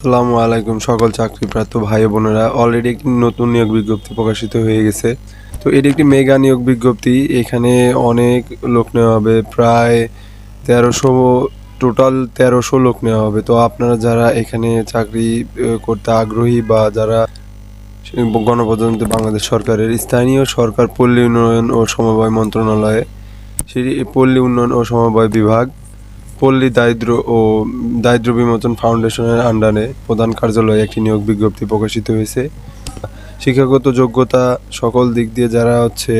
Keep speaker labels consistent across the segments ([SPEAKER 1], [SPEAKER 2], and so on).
[SPEAKER 1] আসসালামু আলাইকুম সকল চাকরিপ্রাপ্ত ভাই বোনেরা। অলরেডি একটি নতুন নিয়োগ বিজ্ঞপ্তি প্রকাশিত হয়ে গেছে। তো এটি একটি মেগা নিয়োগ বিজ্ঞপ্তি। এখানে অনেক লোক নেওয়া হবে। প্রায় তেরোশো টোটাল তেরোশো লোক নেওয়া হবে। তো আপনারা যারা এখানে চাকরি করতে আগ্রহী বা যারা গণপ্রজাতন্ত্রী বাংলাদেশ সরকারের স্থানীয় সরকার পল্লী উন্নয়ন ও সমবায় মন্ত্রণালয়ে, সেটি পল্লী উন্নয়ন ও সমবায় বিভাগ পল্লী দারিদ্র ও দারিদ্র বিমোচন ফাউন্ডেশনের আন্ডারে প্রধান কার্যালয়ে একটি নিয়োগ বিজ্ঞপ্তি প্রকাশিত হয়েছে। শিক্ষাগত যোগ্যতা সকল দিক দিয়ে যারা হচ্ছে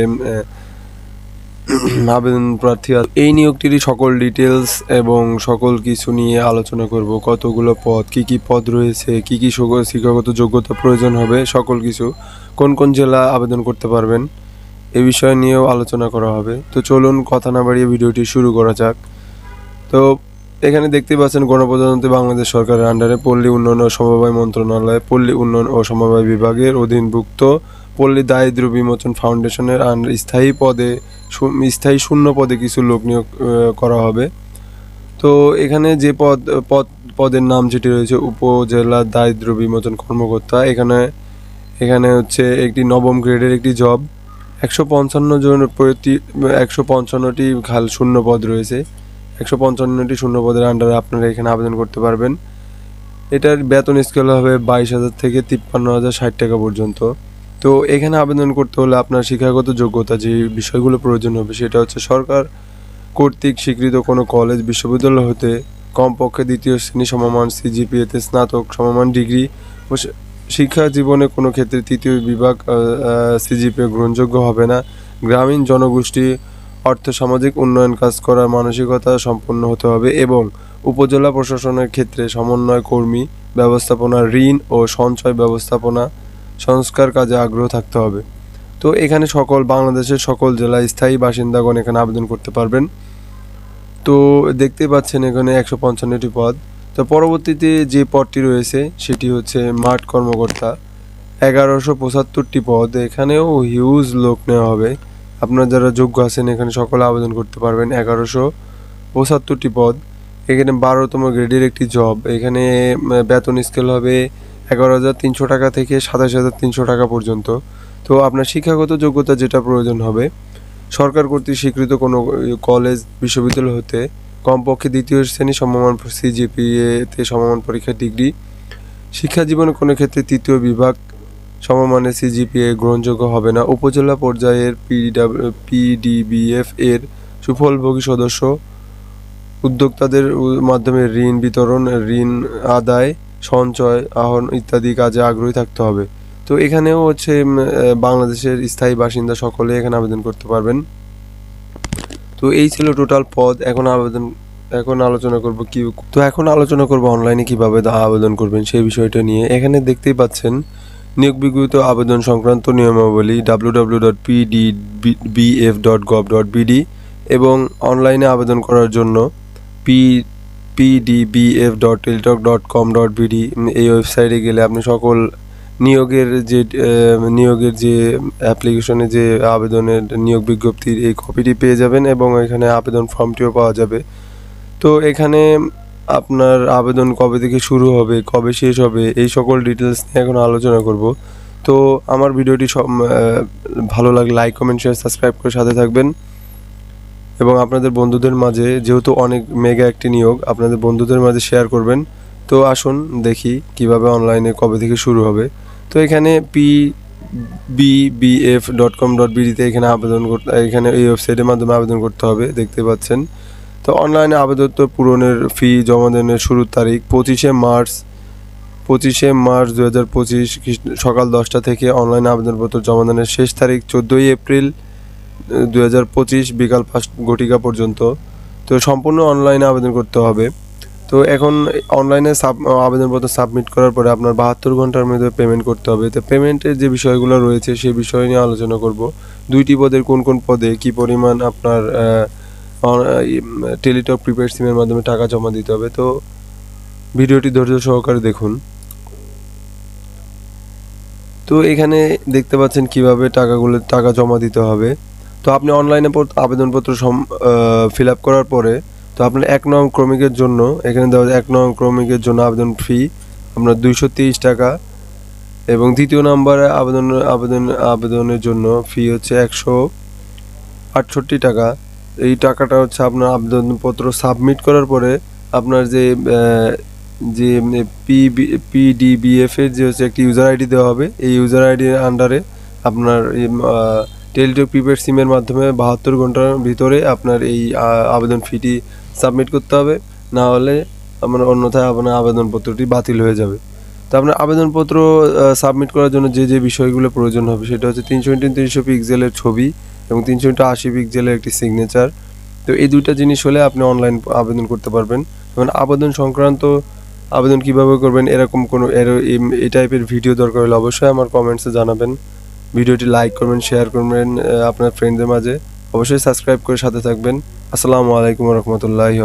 [SPEAKER 1] আবেদন প্রার্থী এই নিয়োগটির সকল ডিটেলস এবং সকল কিছু নিয়ে আলোচনা করব। কতগুলো পদ, কি কি পদ রয়েছে, কি কি শিক্ষাগত যোগ্যতা প্রয়োজন হবে, সকল কিছু কোন কোন জেলা আবেদন করতে পারবেন, এ বিষয় নিয়েও আলোচনা করা হবে। তো চলুন কথা না বাড়িয়ে ভিডিওটি শুরু করা যাক। তো এখানে দেখতে পাচ্ছেন গণপ্রজাতন্ত্রী বাংলাদেশ সরকারের আন্ডারে পল্লী উন্নয়ন ও সমবায় মন্ত্রণালয়, পল্লী উন্নয়ন ও সমবায় বিভাগের অধীনভুক্ত পল্লী দারিদ্র বিমোচন ফাউন্ডেশনের আন্ডার স্থায়ী পদে স্থায়ী শূন্য পদে কিছু লোক নিয়োগ করা হবে। তো এখানে যে পদ পদ, পদের নাম যেটি রয়েছে উপজেলা দারিদ্র বিমোচন কর্মকর্তা, এখানে এখানে হচ্ছে একটি নবম গ্রেডের একটি জব। একশো পঞ্চান্ন জন প্রতি, একশো পঞ্চান্নটি খাল শূন্য পদ রয়েছে। একশো পঞ্চান্নটি শূন্য পদের আন্ডারে আপনারা এখানে আবেদন করতে পারবেন। এটার বেতন স্কেল হবে বাইশ হাজার থেকে তিপ্পান্ন হাজার ষাট টাকা পর্যন্ত। তো এখানে আবেদন করতে হলে আপনার শিক্ষাগত যোগ্যতা, যে বিষয়গুলো প্রয়োজন হবে, সেটা হচ্ছে সরকার কর্তৃক স্বীকৃত কোনো কলেজ বিশ্ববিদ্যালয় হতে কমপক্ষে দ্বিতীয় শ্রেণি সমমান সিজিপিএতে স্নাতক সমমান ডিগ্রি ও শিক্ষা জীবনে কোনো ক্ষেত্রে তৃতীয় বিভাগ সিজিপিএ গ্রহণযোগ্য হবে না। গ্রামীণ জনগোষ্ঠী অর্থ সামাজিক উন্নয়ন কাজ করার মানসিকতা সম্পন্ন হতে হবে এবং উপজেলা প্রশাসনের ক্ষেত্রে সমন্বয় কর্মী, ব্যবস্থাপনা, ঋণ ও সঞ্চয় ব্যবস্থাপনা, সংস্কার কাজে আগ্রহ থাকতে হবে। তো এখানে সকল, বাংলাদেশের সকল জেলায় স্থায়ী বাসিন্দাগণ এখানে আবেদন করতে পারবেন। তো দেখতে পাচ্ছেন এখানে একশো পঞ্চান্নটি পদ। তো পরবর্তীতে যে পদটি রয়েছে সেটি হচ্ছে মাঠ কর্মকর্তা। এগারোশো পঁচাত্তরটি পদ। এখানেও হিউজ লোক নেওয়া হবে। আপনারা যারা যোগ্য আছেন, এখানে সকলে আবেদন করতে পারবেন। এগারোশো পঁচাত্তরটি পদ। এখানে বারোতম গ্রেডের একটি জব এখানে বেতন স্কেল হবে এগারো হাজার তিনশো টাকা থেকে সাতাশ হাজার তিনশো টাকা পর্যন্ত। তো আপনার শিক্ষাগত যোগ্যতা যেটা প্রয়োজন হবে, সরকার কর্তৃক স্বীকৃত কোনো কলেজ বিশ্ববিদ্যালয় হতে কমপক্ষে দ্বিতীয় শ্রেণি সমমান সিজিপিএতে সমমান পরীক্ষা ডিগ্রি শিক্ষা জীবনে কোনো ক্ষেত্রে তৃতীয় বিভাগ সমমানের সিজিপিএ গ্রহণযোগ্য হবে না। উপজেলা পর্যায়ের পিডিবিএফ এর সুফলভোগী সদস্য উদ্যোক্তাদের মাধ্যমে ঋণ বিতরণ, ঋণ আদায়, সঞ্চয়, আহরণ ইত্যাদি কাজে আগ্রহী থাকতে হবে। তো এখানেও হচ্ছে বাংলাদেশের স্থায়ী বাসিন্দা সকলে এখানে আবেদন করতে পারবেন। তো এই ছিল টোটাল পদ। এখন আবেদন, এখন আলোচনা করব কি, তো এখন আলোচনা করব অনলাইনে কীভাবে আবেদন করবেন সেই বিষয়টা নিয়ে। এখানে দেখতেই পাচ্ছেন নিয়োগ বিজ্ঞপ্তি আবেদন সংক্রান্ত নিয়মাবলী W W dot PDBF dot gov dot BD এবং অনলাইনে আবেদন করার জন্য P PDBF dot Teletalk dot com dot BD এই ওয়েবসাইটে গেলে আপনি সকল নিয়োগের যে নিয়োগের যে অ্যাপ্লিকেশনে যে আবেদনের নিয়োগ বিজ্ঞপ্তির এই কপিটি পেয়ে যাবেন এবং এখানে আবেদন ফর্মটিও পাওয়া যাবে। তো এখানে আপনার আবেদন কবে থেকে শুরু হবে, কবে শেষ হবে, এই সকল ডিটেলস নিয়ে এখন আলোচনা করব। তো আমার ভিডিওটি সব ভালো লাগলে লাইক কমেন্ট শেয়ার সাবস্ক্রাইব করে সাথে থাকবেন। এবং আপনাদের বন্ধুদের মাঝে, যেহেতু অনেক মেগা একটি নিয়োগ, আপনাদের বন্ধুদের মাঝে শেয়ার করবেন। তো আসুন দেখি কীভাবে অনলাইনে কবে থেকে শুরু হবে। তো এখানে পি বিবিএফ ডট কম ডট বিডিতে এখানে আবেদন করতে, এখানে এই ওয়েবসাইটের মাধ্যমে আবেদন করতে হবে, দেখতে পাচ্ছেন। তো অনলাইনে আবেদন পূরণের ফি জমা দেনের শুরুর তারিখ পঁচিশে মার্চ পঁচিশে মার্চ দু হাজার পঁচিশ সকাল দশটা থেকে অনলাইনে আবেদনপত্র জমা দানের শেষ তারিখ চোদ্দোই এপ্রিল দু হাজার পঁচিশ বিকাল পাঁচ ঘটিকা পর্যন্ত। তো সম্পূর্ণ অনলাইনে আবেদন করতে হবে। তো এখন অনলাইনে সাব, আবেদনপত্র সাবমিট করার পরে আপনার বাহাত্তর ঘণ্টার মধ্যে পেমেন্ট করতে হবে। তো পেমেন্টের যে বিষয়গুলো রয়েছে সেই বিষয় নিয়ে আলোচনা করব। দুইটি পদের কোন কোন পদে কি পরিমাণ আপনার টেলিটক প্রিপেড সিমের মাধ্যমে টাকা জমা দিতে হবে। তো ভিডিওটি ধৈর্য সহকারে দেখুন। তো এখানে দেখতে পাচ্ছেন কীভাবে টাকাগুলো, টাকা জমা দিতে হবে। তো আপনি অনলাইনে আবেদনপত্র ফিল আপ করার পরে, তো আপনার এক নং ক্রমিকের জন্য, এখানে দেওয়া এক নং ক্রমিকের জন্য আবেদন ফি আপনার দুইশো তেইশ টাকা। এবং দ্বিতীয় নাম্বারে আবেদন আবেদন, আবেদনের জন্য ফি হচ্ছে একশো আটষট্টি টাকা। এই টাকাটা হচ্ছে আপনার আবেদনপত্র সাবমিট করার পরে আপনার যে যে পি পিডিবিএফ এর যে হচ্ছে একটি ইউজার আইডি দেওয়া হবে, এই ইউজার আইডির আন্ডারে আপনার টেলিটক প্রিপেড সিমের মাধ্যমে বাহাত্তর ঘণ্টার ভিতরে আপনার এই আবেদন ফিটি সাবমিট করতে হবে। না হলে আপনার অন্যথায় আপনার আবেদনপত্রটি বাতিল হয়ে যাবে। তো আপনার আবেদনপত্র সাবমিট করার জন্য যে যে বিষয়গুলো প্রয়োজন হবে, সেটা হচ্ছে তিনশো ইন্টু তিনশো পিক্সেলের ছবি এবং তিনশো টা আশি পিক্সেলের একটি সিগনেচার তো এই দুইটা জিনিস হলে আপনি অনলাইন আবেদন করতে পারবেন। এবং আবেদন সংক্রান্ত আবেদন কীভাবে করবেন, এরকম কোনো এর- এই টাইপের ভিডিও দরকার হলে অবশ্যই আমার কমেন্টসে জানাবেন। ভিডিওটি লাইক করবেন শেয়ার করবেন আপনার ফ্রেন্ডদের মাঝে। অবশ্যই সাবস্ক্রাইব করে সাথে থাকবেন। আসসালামু আলাইকুম রহমতুল্লাহি